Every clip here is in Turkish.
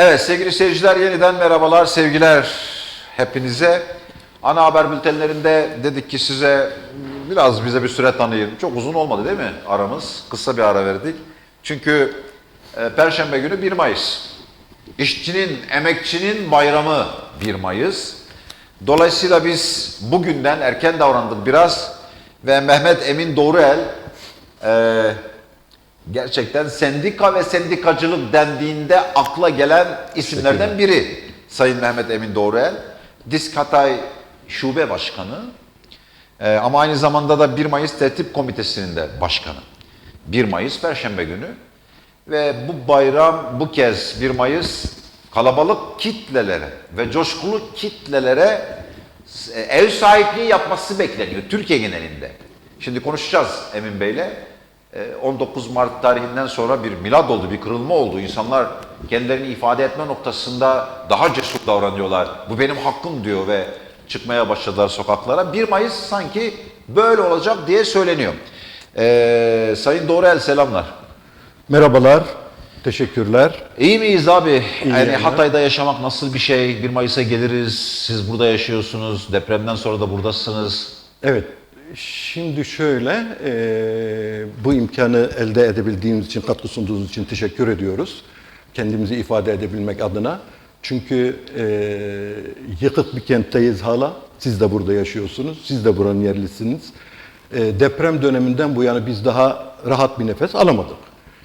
Evet sevgili seyirciler yeniden merhabalar, sevgiler hepinize. Ana haber bültenlerinde dedik ki size biraz bize bir süre tanıyın. Çok uzun olmadı değil mi aramız? Kısa bir ara verdik. Çünkü e, Perşembe günü 1 Mayıs. İşçinin, emekçinin bayramı 1 Mayıs. Dolayısıyla biz bugünden erken davrandık biraz ve Mehmet Emin Doğruel e, gerçekten sendika ve sendikacılık dendiğinde akla gelen isimlerden biri Sayın Mehmet Emin Doğruel. Disk Hatay Şube Başkanı Ee, ama aynı zamanda da 1 Mayıs Tertip Komitesi'nin de başkanı. 1 Mayıs Perşembe günü ve bu bayram bu kez 1 Mayıs kalabalık kitlelere ve coşkulu kitlelere e, ev sahipliği yapması bekleniyor Türkiye genelinde. Şimdi konuşacağız Emin Bey'le. E, 19 Mart tarihinden sonra bir milad oldu, bir kırılma oldu. İnsanlar kendilerini ifade etme noktasında daha cesur davranıyorlar. Bu benim hakkım diyor ve çıkmaya başladılar sokaklara. 1 Mayıs sanki böyle olacak diye söyleniyor. E, Sayın Doğruel selamlar. Merhabalar, teşekkürler. İyi miyiz abi? yani yayınlar. Hatay'da yaşamak nasıl bir şey? 1 Mayıs'a geliriz. Siz burada yaşıyorsunuz. Depremden sonra da buradasınız. Evet, şimdi şöyle, eee, bu imkanı elde edebildiğimiz için, katkı sunduğunuz için teşekkür ediyoruz. Kendimizi ifade edebilmek adına. Çünkü eee, yıkık bir kentteyiz hala. Siz de burada yaşıyorsunuz, siz de buranın yerlisiniz. Eee, deprem döneminden bu yana biz daha rahat bir nefes alamadık.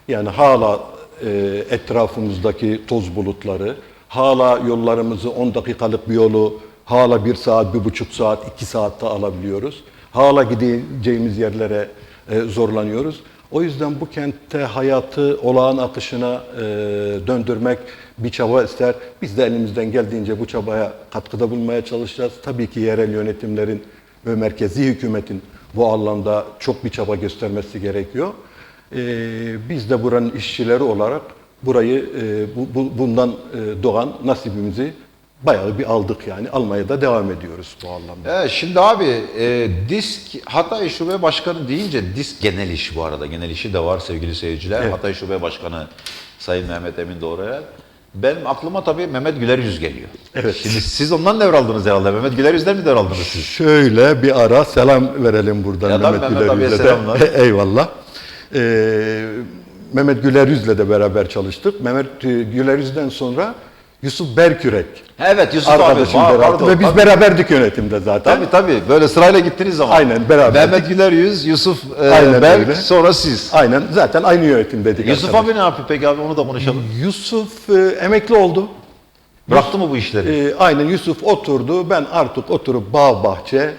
Yani hala e, etrafımızdaki toz bulutları, hala yollarımızı 10 dakikalık bir yolu hala 1 saat, bir buçuk saat, 2 saatte alabiliyoruz. Hala gideceğimiz yerlere e, zorlanıyoruz. O yüzden bu kentte hayatı olağan akışına e, döndürmek bir çaba ister. Biz de elimizden geldiğince bu çabaya katkıda bulunmaya çalışacağız. Tabii ki yerel yönetimlerin ve merkezi hükümetin bu anlamda çok bir çaba göstermesi gerekiyor. Ee, biz de buranın işçileri olarak burayı e, bu, bu- bundan e, doğan nasibimizi bayağı bir aldık yani almaya da devam ediyoruz bu anlamda. Evet, şimdi abi e, disk Hatay Şube Başkanı deyince disk genel iş bu arada. Genel işi de var sevgili seyirciler. Hatay Şube Başkanı Sayın Mehmet Emin Doğruel. Benim aklıma tabii Mehmet Güler Yüz geliyor. Evet. Şimdi siz ondan devraldınız herhalde. Mehmet Güler Yüz'den mi devraldınız siz? Şöyle bir ara selam verelim buradan Ya Mehmet, Mehmet Güler Yüz'e de. selamlar. Eyvallah. Ee, Mehmet Güler Yüz'le de beraber çalıştık. Mehmet e, Güler Yüz'den sonra Yusuf Berkürek Evet Yusuf arkadaşım abi. Pardon, ve biz tabii. beraberdik yönetimde zaten. Tabii tabii. Böyle sırayla gittiniz ama. Aynen, beraber. Mehmet Güler Yüz, Yusuf e, Aynen Berk, öyle. sonra siz. Aynen zaten aynı yönetimdeydik. Yusuf arkadaş. abi ne yapıyor peki abi onu da konuşalım. Yusuf e, emekli oldu. Bıraktı mı bu işleri? E, aynen Yusuf oturdu. Ben artık oturup bağ bahçe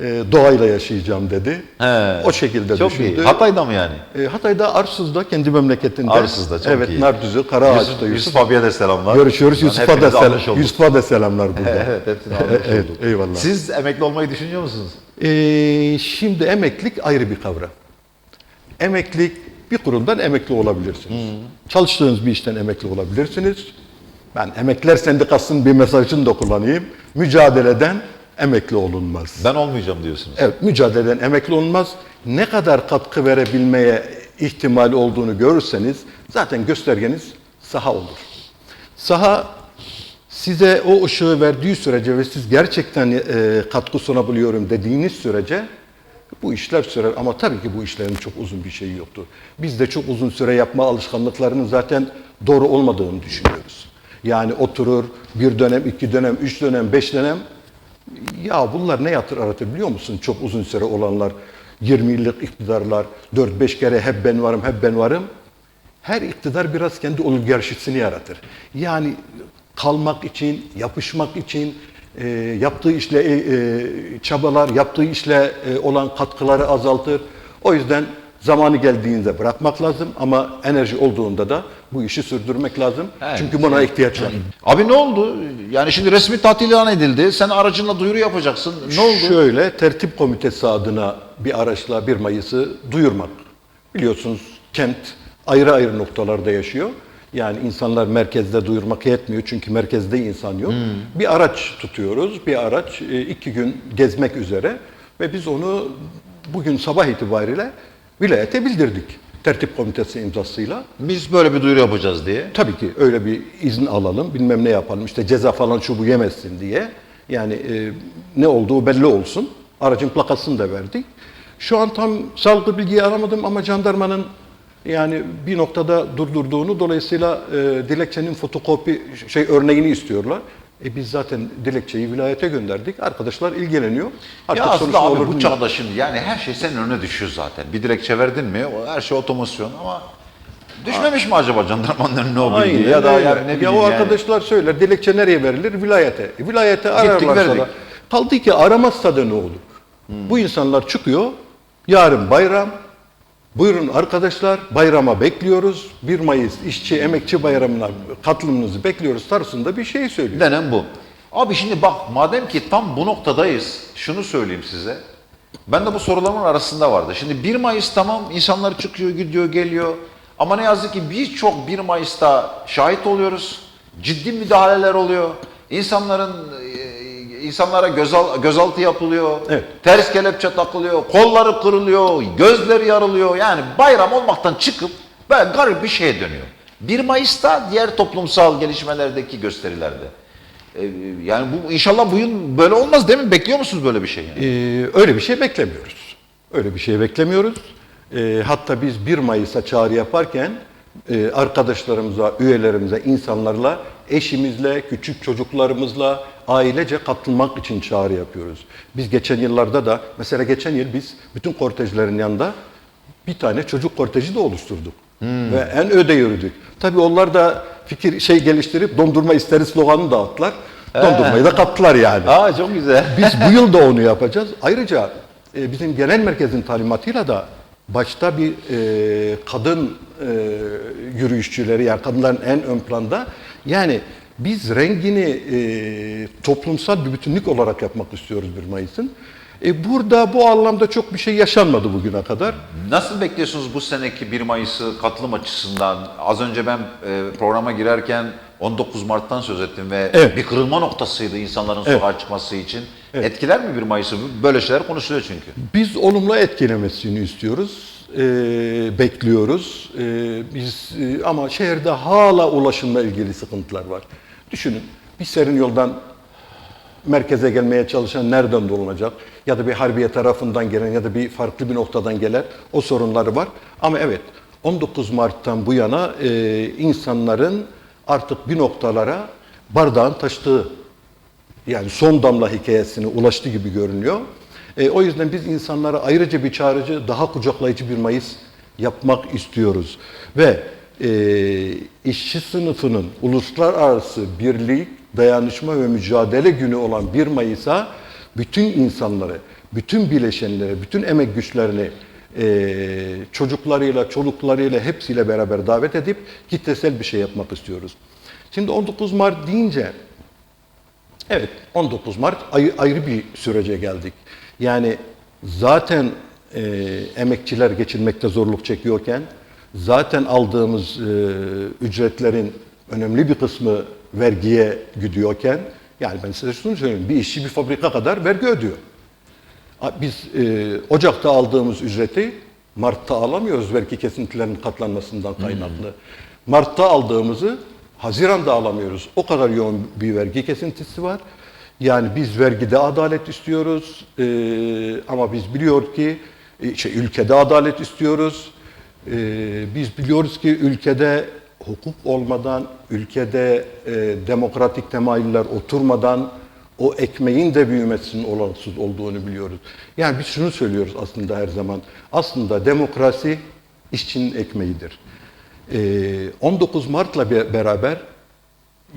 e, doğayla yaşayacağım dedi. He. O şekilde Çok düşündü. iyi. Hatay'da mı yani? E, Hatay'da Arsuz'da kendi memleketinde. Arsuz'da, çok evet, iyi. Nardüzü, Karaağaç'ta Yusuf, Yusuf. Abiye de selamlar. Görüşüyoruz. Yani Yusuf'a da, sel-. Yusuf'a da selamlar burada. Evet, hepsini almış Evet, olduk. eyvallah. Siz emekli olmayı düşünüyor musunuz? E, şimdi emeklilik ayrı bir kavram. Emeklilik bir kurumdan emekli olabilirsiniz. Çalıştığınız bir işten emekli olabilirsiniz. Ben Emekliler Sendikası'nın bir mesajını da kullanayım. Mücadeleden emekli olunmaz. Ben olmayacağım diyorsunuz. Evet, mücadeleden emekli olunmaz. Ne kadar katkı verebilmeye ihtimali olduğunu görürseniz zaten göstergeniz saha olur. Saha size o ışığı verdiği sürece ve siz gerçekten e, katkı sunabiliyorum dediğiniz sürece bu işler sürer. Ama tabii ki bu işlerin çok uzun bir şeyi yoktur. Biz de çok uzun süre yapma alışkanlıklarının zaten doğru olmadığını düşünüyoruz. Yani oturur bir dönem, iki dönem, üç dönem, beş dönem ya bunlar ne yatır aratır biliyor musun? Çok uzun süre olanlar, 20 yıllık iktidarlar, 4-5 kere hep ben varım, hep ben varım. Her iktidar biraz kendi oligarşisini yaratır. Yani kalmak için, yapışmak için, e, yaptığı işle e, e, çabalar, yaptığı işle e, olan katkıları azaltır. O yüzden zamanı geldiğinde bırakmak lazım ama enerji olduğunda da bu işi sürdürmek lazım. Evet. Çünkü buna ihtiyaç var. Abi ne oldu? Yani şimdi resmi tatil ilan edildi. Sen aracınla duyuru yapacaksın. Ne oldu? Şöyle tertip komitesi adına bir araçla 1 Mayıs'ı duyurmak. Biliyorsunuz kent ayrı ayrı noktalarda yaşıyor. Yani insanlar merkezde duyurmak yetmiyor çünkü merkezde insan yok. Bir araç tutuyoruz, bir araç e, iki gün gezmek üzere ve biz onu bugün sabah itibariyle vilayete bildirdik. tertip komitesi imzasıyla. Biz böyle bir duyuru yapacağız diye. Tabii ki öyle bir izin alalım, bilmem ne yapalım, işte ceza falan şu bu yemezsin diye. Yani e, ne olduğu belli olsun. Aracın plakasını da verdik. Şu an tam sağlıklı bilgiyi aramadım ama jandarmanın yani bir noktada durdurduğunu dolayısıyla e, dilekçenin fotokopi şey örneğini istiyorlar. E biz zaten dilekçeyi vilayete gönderdik. Arkadaşlar ilgileniyor. Artık ya aslında abi bu çağda şimdi yani her şey senin önüne düşüyor zaten. Bir dilekçe verdin mi o her şey otomasyon ama düşmemiş mi acaba jandarmanın önüne o bilgi ya da yani ne ya bileyim o yani. arkadaşlar söyler dilekçe nereye verilir? Vilayete. E, vilayete ararlarsa da. Kaldı ki aramazsa da ne olur? Bu insanlar çıkıyor. Yarın bayram. Buyurun arkadaşlar bayrama bekliyoruz. 1 Mayıs işçi emekçi bayramına katılımınızı bekliyoruz tarzında bir şey söylüyor. Denen bu. Abi şimdi bak madem ki tam bu noktadayız şunu söyleyeyim size. Ben de bu sorularımın arasında vardı. Şimdi 1 Mayıs tamam insanlar çıkıyor gidiyor geliyor. Ama ne yazık ki birçok 1 Mayıs'ta şahit oluyoruz. Ciddi müdahaleler oluyor. İnsanların e, insanlara gözal, gözaltı yapılıyor. Evet. Ters kelepçe takılıyor. Kolları kırılıyor. Gözleri yarılıyor. Yani bayram olmaktan çıkıp böyle garip bir şeye dönüyor. 1 Mayıs'ta diğer toplumsal gelişmelerdeki gösterilerde. Ee, Yani bu inşallah bu yıl böyle olmaz değil mi? Bekliyor musunuz böyle bir şey? Yani? Ee, öyle bir şey beklemiyoruz. Öyle bir şey beklemiyoruz. Ee, hatta biz 1 Mayıs'a çağrı yaparken e, arkadaşlarımıza, üyelerimize, insanlarla, eşimizle, küçük çocuklarımızla ailece katılmak için çağrı yapıyoruz. Biz geçen yıllarda da, mesela geçen yıl biz bütün kortejlerin yanında bir tane çocuk korteji de oluşturduk. Ve en öde yürüdük. Tabii onlar da fikir şey geliştirip dondurma isteriz sloganını dağıttılar. Dondurmayı da kattılar yani. Aa çok güzel. Biz bu yıl da onu yapacağız. Ayrıca e, bizim genel merkezin talimatıyla da başta bir e, kadın e, yürüyüşçüleri yani kadınların en ön planda yani biz rengini e, toplumsal bir bütünlük olarak yapmak istiyoruz 1 Mayıs'ın. E, burada bu anlamda çok bir şey yaşanmadı bugüne kadar. Nasıl bekliyorsunuz bu seneki 1 Mayıs'ı katılım açısından? Az önce ben e, programa girerken 19 Mart'tan söz ettim ve Evet. bir kırılma noktasıydı insanların Evet. sokağa çıkması için. Etkiler mi 1 Mayıs'ı? Böyle şeyler konuşuluyor çünkü. Biz olumlu etkilemesini istiyoruz, e, bekliyoruz. E, biz e, ama şehirde hala ulaşımla ilgili sıkıntılar var. Düşünün, bir serin yoldan merkeze gelmeye çalışan nereden dolanacak? Ya da bir harbiye tarafından gelen ya da bir farklı bir noktadan gelen o sorunları var. Ama evet 19 Mart'tan bu yana e, insanların artık bir noktalara bardağın taştığı yani son damla hikayesine ulaştı gibi görünüyor. E, o yüzden biz insanlara ayrıca bir çağrıcı, daha kucaklayıcı bir Mayıs yapmak istiyoruz. Ve e, işçi sınıfının uluslararası birlik, dayanışma ve mücadele günü olan 1 Mayıs'a bütün insanları, bütün bileşenleri, bütün emek güçlerini e, çocuklarıyla, çoluklarıyla hepsiyle beraber davet edip kitlesel bir şey yapmak istiyoruz. Şimdi 19 Mart deyince Evet, 19 Mart ayrı, ayrı bir sürece geldik. Yani zaten e, emekçiler geçinmekte zorluk çekiyorken, zaten aldığımız e, ücretlerin önemli bir kısmı vergiye gidiyorken, yani ben size şunu söyleyeyim, bir işçi bir fabrika kadar vergi ödüyor. Biz e, Ocak'ta aldığımız ücreti Mart'ta alamıyoruz vergi kesintilerinin katlanmasından kaynaklı. Mart'ta aldığımızı Haziran'da alamıyoruz. O kadar yoğun bir vergi kesintisi var. Yani biz vergide adalet istiyoruz e, ama biz biliyor ki e, şey, ülkede adalet istiyoruz. E, biz biliyoruz ki ülkede hukuk olmadan, ülkede e, demokratik temayüller oturmadan o ekmeğin de büyümesinin olanaksız olduğunu biliyoruz. Yani biz şunu söylüyoruz aslında her zaman. Aslında demokrasi işçinin ekmeğidir. Ee, 19 Mart'la be- beraber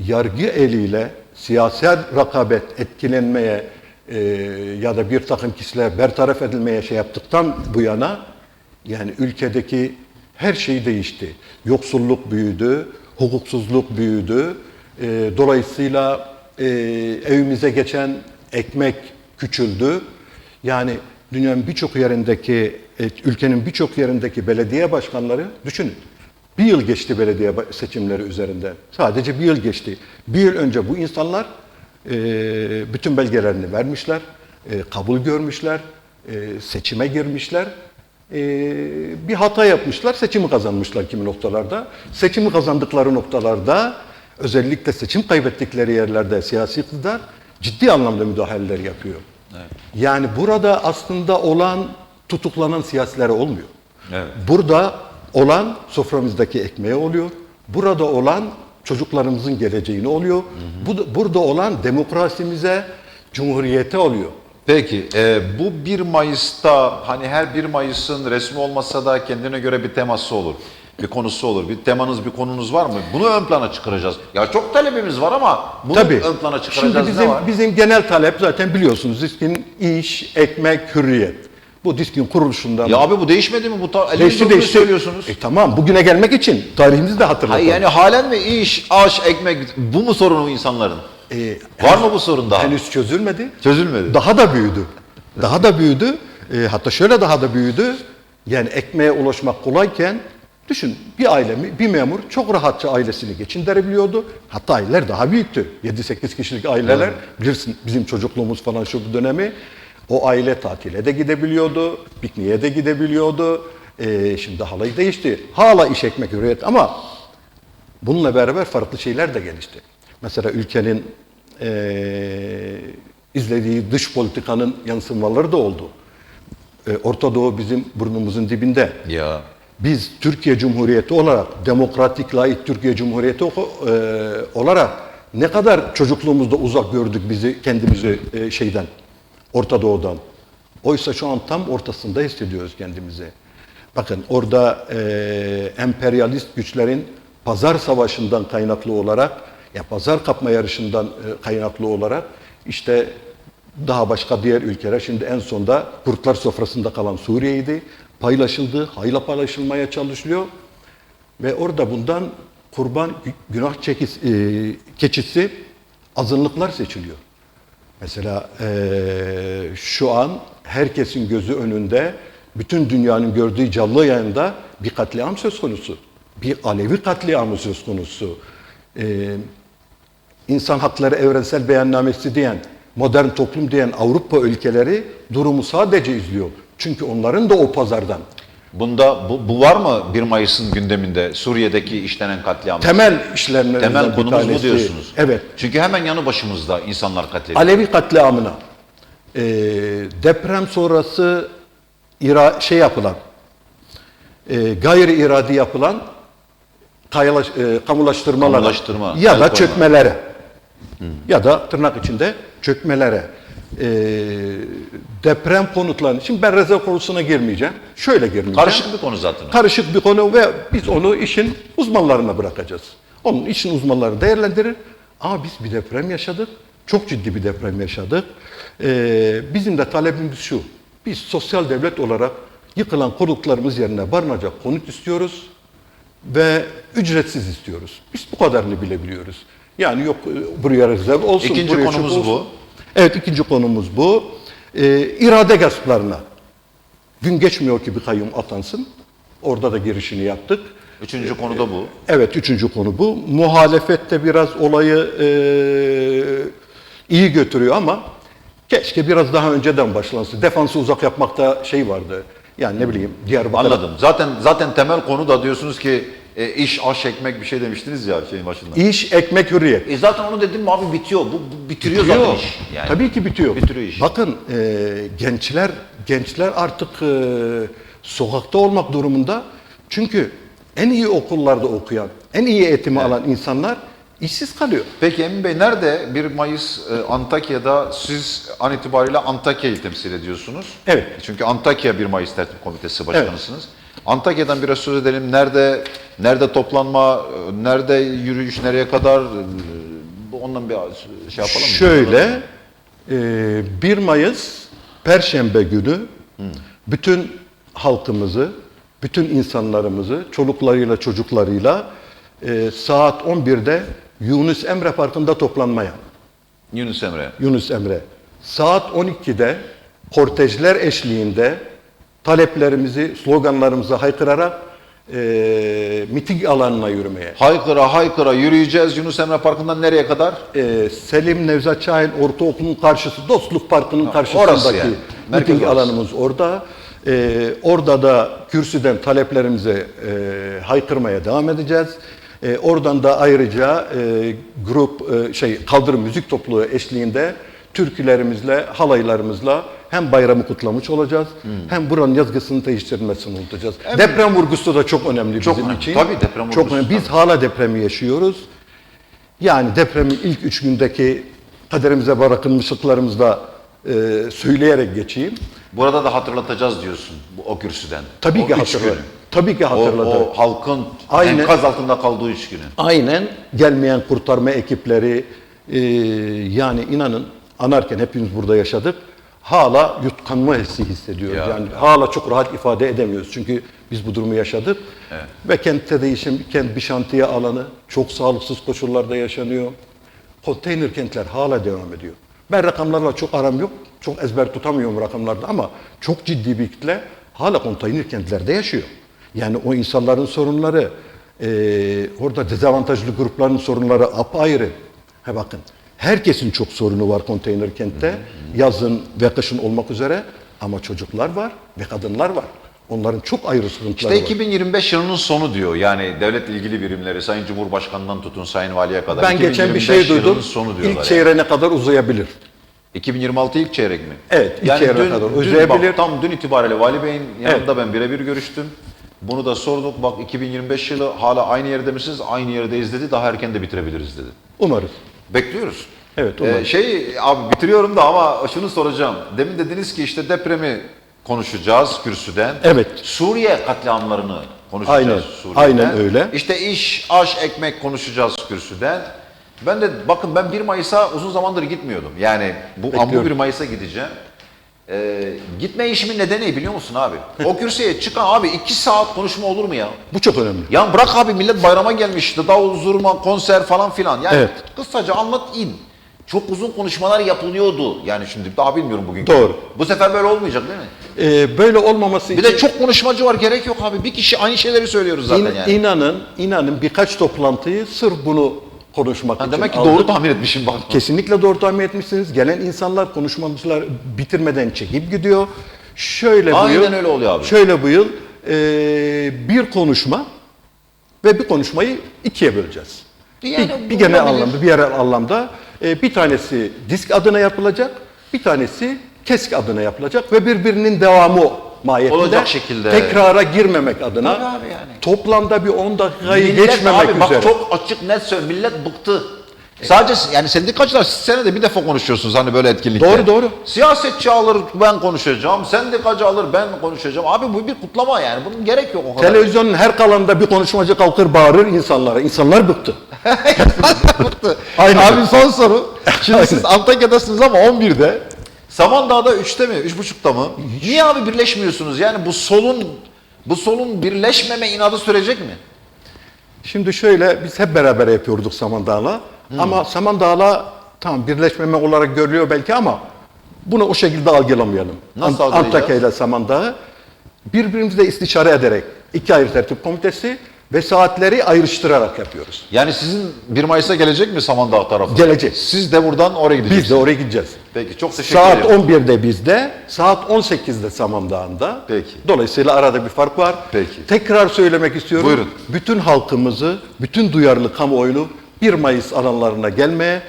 yargı eliyle siyasal rakabet etkilenmeye e, ya da bir takım kişiler bertaraf edilmeye şey yaptıktan bu yana yani ülkedeki her şey değişti. Yoksulluk büyüdü, hukuksuzluk büyüdü. E, dolayısıyla e, evimize geçen ekmek küçüldü. Yani dünyanın birçok yerindeki, e, ülkenin birçok yerindeki belediye başkanları düşünün. Bir yıl geçti belediye seçimleri üzerinde. Sadece bir yıl geçti. Bir yıl önce bu insanlar e, bütün belgelerini vermişler, kabul görmüşler, seçime girmişler. E, bir hata yapmışlar, seçimi kazanmışlar kimi noktalarda. Seçimi kazandıkları noktalarda özellikle seçim kaybettikleri yerlerde siyasi iktidar ciddi anlamda müdahaleler yapıyor. Yani burada aslında olan tutuklanan siyasiler olmuyor. Evet. Burada olan soframızdaki ekmeğe oluyor. Burada olan çocuklarımızın geleceğine oluyor. Bu, burada olan demokrasimize, cumhuriyete oluyor. Peki e, bu 1 Mayıs'ta hani her 1 Mayıs'ın resmi olmasa da kendine göre bir teması olur. Bir konusu olur. Bir temanız, bir konunuz var mı? Bunu ön plana çıkaracağız. Ya çok talebimiz var ama bunu Tabii. ön plana çıkaracağız Şimdi bizim, ne var? bizim genel talep zaten biliyorsunuz diskin iş, ekmek, hürriyet. Bu diskin kuruluşundan. Ya abi bu değişmedi mi? Bu ta- değişti değişti. söylüyorsunuz. E tamam bugüne gelmek için tarihimizi de hatırlatalım. Hayır yani halen mi iş, aş, ekmek bu mu sorunu insanların? E, Var mı bu sorun daha? Henüz çözülmedi. Çözülmedi. Daha da büyüdü. Daha da büyüdü. E, hatta şöyle daha da büyüdü. Yani ekmeğe ulaşmak kolayken düşün bir aile, bir memur çok rahatça ailesini geçindirebiliyordu. Hatta aileler daha büyüktü. 7-8 kişilik aileler bilirsin bizim çocukluğumuz falan şu dönemi. O aile tatile de gidebiliyordu, pikniğe de gidebiliyordu. E, şimdi halayı değişti. Hala iş ekmek hürriyet ama Bununla beraber farklı şeyler de gelişti. Mesela ülkenin eee, izlediği dış politikanın yansımaları da oldu. E, Orta Doğu bizim burnumuzun dibinde. Ya. Biz Türkiye Cumhuriyeti olarak, demokratik, layık Türkiye Cumhuriyeti eee, olarak ne kadar çocukluğumuzda uzak gördük bizi, kendimizi eee, şeyden, Orta Doğu'dan. Oysa şu an tam ortasında hissediyoruz kendimizi. Bakın orada eee, emperyalist güçlerin pazar savaşından kaynaklı olarak, ya pazar kapma yarışından eee, kaynaklı olarak işte daha başka diğer ülkeler şimdi en sonda kurtlar sofrasında kalan Suriye'ydi. Paylaşıldı, hayla paylaşılmaya çalışılıyor. Ve orada bundan kurban gü- günah çekis, e, keçisi azınlıklar seçiliyor. Mesela eee, şu an herkesin gözü önünde, bütün dünyanın gördüğü canlı yayında bir katliam söz konusu. Bir Alevi katliamı söz konusu. Eee İnsan Hakları Evrensel Beyannamesi diyen, modern toplum diyen Avrupa ülkeleri durumu sadece izliyor. Çünkü onların da o pazardan Bunda bu, bu var mı 1 Mayıs'ın gündeminde Suriye'deki işlenen katliam? temel işlerinden Temel konumuz bu diyorsunuz. Evet. Çünkü hemen yanı başımızda insanlar katlediliyor. Alevi katliamına e, deprem sonrası ira, şey yapılan e, gayri iradi yapılan kayalaş, e, kamulaştırmalara Kamulaştırma, ya da koyma. çökmelere ya da tırnak içinde çökmelere e, deprem konutlarını şimdi ben rezerv konusuna girmeyeceğim. Şöyle girmeyeceğim. Karışık bir konu zaten. o. Karışık bir konu ve biz onu işin uzmanlarına bırakacağız. Onun işin uzmanları değerlendirir. Ama biz bir deprem yaşadık. Çok ciddi bir deprem yaşadık. Ee, bizim de talebimiz şu. Biz sosyal devlet olarak yıkılan konutlarımız yerine barınacak konut istiyoruz ve ücretsiz istiyoruz. Biz bu kadarını bilebiliyoruz. Yani yok buraya rezerv olsun. İkinci buraya konumuz olsun. bu. Evet ikinci konumuz bu. Ee, irade gasplarına. Gün geçmiyor ki bir kayyum atansın. Orada da girişini yaptık. Üçüncü konu da bu. Evet üçüncü konu bu. Muhalefette biraz olayı e, iyi götürüyor ama keşke biraz daha önceden başlansın. Defansı uzak yapmakta şey vardı. Yani ne bileyim Diyarbakır. Anladım. Zaten zaten temel konu da diyorsunuz ki e, iş, aş, ekmek bir şey demiştiniz ya şeyin başında. İş, ekmek, hürriyet. E zaten onu dedim mi abi bitiyor. Bu, bu bitiriyor Bitiyor. zaten iş. Yani. Tabii ki bitiyor. Bitiriyor iş. Bakın e, gençler gençler artık e, sokakta olmak durumunda. Çünkü en iyi okullarda okuyan, en iyi eğitimi alan insanlar işsiz kalıyor. Peki Emin Bey nerede 1 Mayıs e, Antakya'da siz an itibariyle Antakya'yı temsil ediyorsunuz. Evet. Çünkü Antakya 1 Mayıs Tertip Komitesi başkanısınız. Antakya'dan biraz söz edelim. Nerede nerede toplanma, nerede yürüyüş, nereye kadar ondan bir şey yapalım mı? Şöyle, e, 1 Mayıs Perşembe günü bütün halkımızı, bütün insanlarımızı, çoluklarıyla çocuklarıyla e, saat 11'de Yunus Emre Parkı'nda toplanmaya. Yunus Emre. Yunus Emre. Saat 12'de kortejler eşliğinde taleplerimizi, sloganlarımızı haykırarak e, miting alanına yürümeye. Haykıra haykıra yürüyeceğiz Yunus Emre Parkı'ndan nereye kadar? e, Selim Nevzat Şahin Ortaokulu'nun karşısı, Dostluk Parkı'nın karşısındaki yani. Merkez miting orası. alanımız orada. Ee, orada da kürsüden taleplerimizi e, haykırmaya devam edeceğiz. Ee, oradan da ayrıca e, grup e, şey kaldırım müzik topluluğu eşliğinde türkülerimizle, halaylarımızla hem bayramı kutlamış olacağız hem buranın yazgısını değiştirilmesini unutacağız. Deprem vurgusu da çok önemli Çok bizim önemli. için. Tabii deprem Çok vurgusu, önemli. Biz hala depremi yaşıyoruz. Yani depremin ilk üç gündeki kaderimize bırakılmışlıklarımızda e, söyleyerek geçeyim. Burada da hatırlatacağız diyorsun bu, o kürsüden. Tabii O ki üç günü. Tabii ki O, o halkın Aynen. enkaz altında kaldığı üç günü. Aynen gelmeyen kurtarma ekipleri e, yani inanın anarken hepimiz burada yaşadık. Hala yutkanma hissi hissediyoruz. Ya. yani hala çok rahat ifade edemiyoruz. Çünkü biz bu durumu yaşadık. Ve kentte değişim, kent bir şantiye alanı çok sağlıksız koşullarda yaşanıyor. Konteyner kentler hala devam ediyor. Ben rakamlarla çok aram yok. Çok ezber tutamıyorum rakamlarda ama çok ciddi bir kitle hala konteyner kentlerde yaşıyor. Yani o insanların sorunları, eee, orada dezavantajlı grupların sorunları apayrı. He bakın, herkesin çok sorunu var konteyner kentte. Yazın ve kışın olmak üzere ama çocuklar var ve kadınlar var. Onların çok ayrı sıkıntıları İşte var. 2025 yılının sonu diyor. Yani devlet ilgili birimleri Sayın Cumhurbaşkanı'ndan tutun Sayın Vali'ye kadar. Ben geçen bir 2025 şey duydum. Sonu diyorlar. İlk yani. çeyreğine kadar uzayabilir. 2026 ilk çeyrek mi? Evet, ilk çeyreğe kadar Dün, uzayabilir. bak, tam dün itibariyle Vali Bey'in yanında ben birebir görüştüm. Bunu da sorduk. Bak 2025 yılı hala aynı yerde misiniz? Aynı yerdeyiz dedi. Daha erken de bitirebiliriz dedi. Umarız. Bekliyoruz. Evet. Ee, şey abi bitiriyorum da ama şunu soracağım. Demin dediniz ki işte depremi konuşacağız kürsüden. Evet. Suriye katliamlarını konuşacağız Aynen, Suriye'den. aynen öyle. İşte iş, aş, ekmek konuşacağız kürsüden. Ben de bakın ben 1 Mayıs'a uzun zamandır gitmiyordum. Yani bu, ama bu Bekliyorum. 1 Mayıs'a gideceğim. Ee, gitme işimin nedeni biliyor musun abi? O kürsüye çıkan abi 2 saat konuşma olur mu ya? Bu çok önemli. Ya bırak abi millet bayrama gelmişti. Davul, zurma, konser falan filan. Yani Evet. kısaca anlat in. Çok uzun konuşmalar yapılıyordu. Yani şimdi daha bilmiyorum bugün. Doğru. Bu sefer böyle olmayacak değil mi? Ee, böyle olmaması Bir için de çok konuşmacı var gerek yok abi. Bir kişi aynı şeyleri söylüyoruz zaten in- yani. inanın, inanın birkaç toplantıyı sırf bunu konuşmak Ha, için demek ki aldık. doğru tahmin etmişim bak. Kesinlikle doğru tahmin etmişsiniz. Gelen insanlar konuşmacılar bitirmeden çekip gidiyor. Şöyle bu Aynen yıl, öyle oluyor abi. Şöyle bu yıl e, bir konuşma ve bir konuşmayı ikiye böleceğiz. Yani bir, bir genel olabilir. anlamda, bir yerel anlamda e, bir tanesi disk adına yapılacak, bir tanesi kesk adına yapılacak ve birbirinin devamı mahiyetinde Olacak şekilde. tekrara girmemek adına Tabii abi yani. toplamda bir 10 dakikayı Millet geçmemek abi bak üzere. çok açık net söyle. Millet bıktı. Sadece yani sendikacılar senede bir defa konuşuyorsunuz hani böyle etkinlikte. Doğru, doğru. Siyasetçi alır ben konuşacağım, sendikacı alır ben konuşacağım. Abi bu bir kutlama yani bunun gerek yok o kadar. Televizyonun her kalanında bir konuşmacı kalkır bağırır insanlara. İnsanlar bıktı. Bıktı. Aynen. Abi son soru. Şimdi siz Antakya'dasınız ama 11'de. Samandağ'da 3'te mi? 3.30'da mı? Niye abi birleşmiyorsunuz? Yani bu solun bu solun birleşmeme inadı sürecek mi? Şimdi şöyle biz hep beraber yapıyorduk Samandağ'la. Ama Samandağ'la tamam birleşmeme olarak görülüyor belki ama bunu o şekilde algılamayalım. Nasıl Ant-? Antakya ile Samandağ'ı birbirimizle istişare ederek iki ayrı tertip komitesi ve saatleri ayrıştırarak yapıyoruz. Yani sizin 1 Mayıs'a gelecek mi Samandağ tarafı? Gelecek. Siz de buradan oraya gideceksiniz. Biz de oraya gideceğiz. Peki çok teşekkür Saat ediyorum. 11'de bizde, saat 18'de Samandağ'ında. Peki. Dolayısıyla arada bir fark var. Peki. Tekrar söylemek istiyorum. Buyurun. Bütün halkımızı, bütün duyarlı kamuoyunu 1 Mayıs alanlarına gelmeye,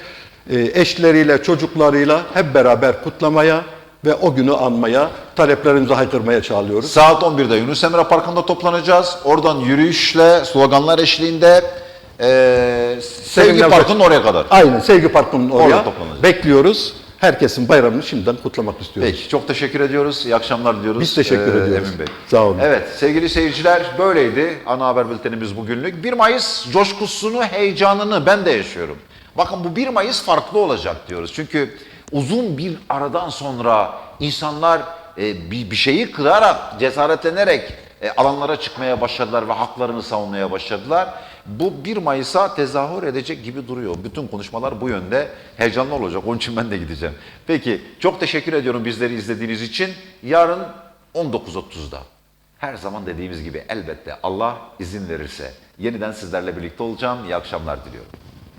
e, eşleriyle, çocuklarıyla hep beraber kutlamaya ve o günü anmaya, taleplerimizi haykırmaya çağırıyoruz. Saat 11'de Yunus Emre Parkı'nda toplanacağız. Oradan yürüyüşle, sloganlar eşliğinde eee Sevgi Parkı'nın oraya kadar. Aynen, Sevgi Parkı'nın Orada oraya toplanacağız. bekliyoruz. Herkesin bayramını şimdiden kutlamak istiyoruz. Peki çok teşekkür ediyoruz. İyi akşamlar diliyoruz. Biz teşekkür eee, ediyoruz. Emin Bey. Sağ olun. Evet sevgili seyirciler böyleydi. Ana haber bültenimiz bugünlük. 1 Mayıs coşkusunu, heyecanını ben de yaşıyorum. Bakın bu 1 Mayıs farklı olacak diyoruz. Çünkü uzun bir aradan sonra insanlar e, bir, bir şeyi kırarak, cesaretlenerek e, alanlara çıkmaya başladılar ve haklarını savunmaya başladılar. Bu 1 Mayıs'a tezahür edecek gibi duruyor. Bütün konuşmalar bu yönde. Heyecanlı olacak. Onun için ben de gideceğim. Peki çok teşekkür ediyorum bizleri izlediğiniz için. Yarın 19.30'da her zaman dediğimiz gibi elbette Allah izin verirse yeniden sizlerle birlikte olacağım. İyi akşamlar diliyorum.